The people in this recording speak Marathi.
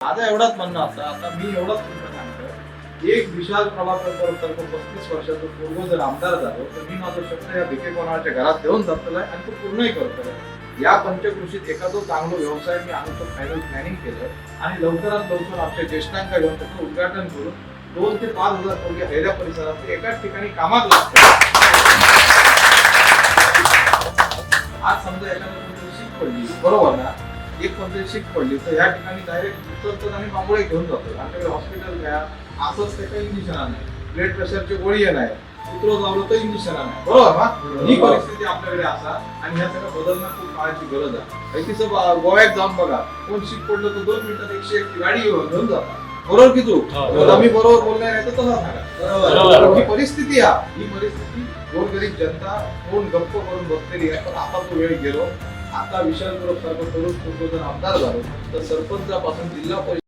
माझा एवढाच म्हणणं असं आता मी एवढाच तुमचं सांगतो एक विशाल प्रभाकर सारखं पस्तीस वर्षाचा पूर्व जर आमदार झालो तर मी माझं शब्द या भिके कोणाच्या घरात देऊन जातलाय आणि तो पूर्णही करतोय. या पंचकृषीत एखादं चांगलं व्यवसाय मी आमचं फायनल प्लॅनिंग केलं आणि लवकरात लवकर आमच्या ज्येष्ठांका घेऊन त्याचं उद्घाटन करून दोन ते पाच हजार कोटी हैद्या परिसरात एकाच ठिकाणी कामात लागतात आज समजा याच्यामध्ये कोणतरी पडली बरोबर ना? एक कोणतरी शीट पडली तर या ठिकाणी डायरेक्ट उचलतात आणि बांबोळे घेऊन जातो आमच्याकडे हॉस्पिटल घ्या असंच ते काही इंजेक्शन नाही. ब्लड प्रेशरची गोळी आहे. नाही कुत्रो जावलं तर इंजेक्शन नाही. बरोबर ना ही परिस्थिती आपल्याकडे असा आणि ह्या सगळं बदलणं खूप काळाची गरज आहे. तिचं गोव्यात जाऊन बघा. कोण शीट पडलं तर दोन मिनिटात एकशे एक गाडी घेऊन घेऊन जातात. बरोबर की तू. आम्ही बरोबर. बोलणार नाही तर तसं सांगा बरोबर. ही परिस्थिती आहे ही परिस्थिती गोरगरीब जनता कोण गप्प करून बसलेली आहे पण आता तो वेळ गेलो. आता विशाल सर्व करून तो जर आमदार झाले तर सरपंचापासून जिल्हा परिषद